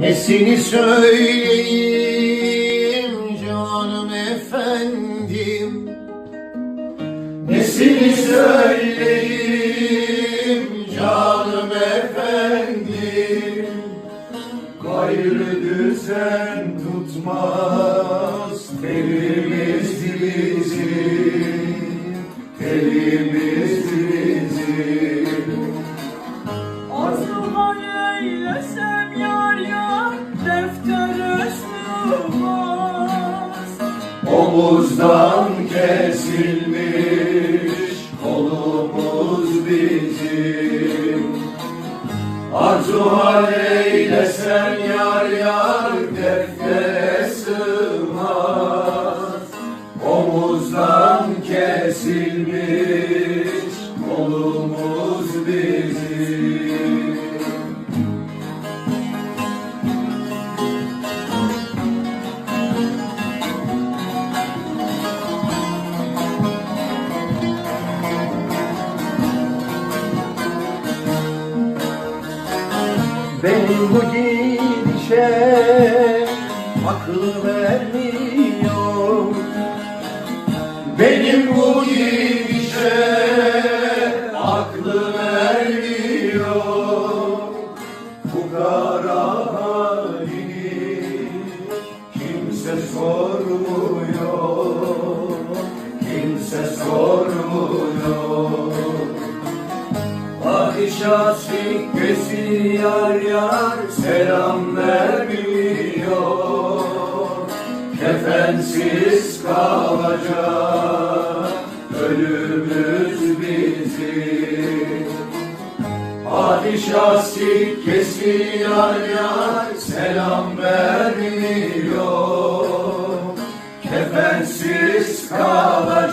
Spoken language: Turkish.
Nesini söyleyeyim canım efendim? Nesini söyleyeyim canım efendim? Gayrı düzen tutmaz telimiz bizim Telimiz Omuzdan kesilmiş kolumuz bizim. Arzu hal eylesen yar yar deftere sığmaz. Omuzdan kesilmiş Benim bu gidişe akıl vermiyor. Benim bu gidişe aklı vermiyor. Fukara halini kimse sormuyor. Kimse sormuyor Bakışa sikkesi yar yar selam vermiyor. Kefensiz kalacak ölümümüz bizim. Padişah sikkesi yar yar selam vermiyor. Kefensiz kalacak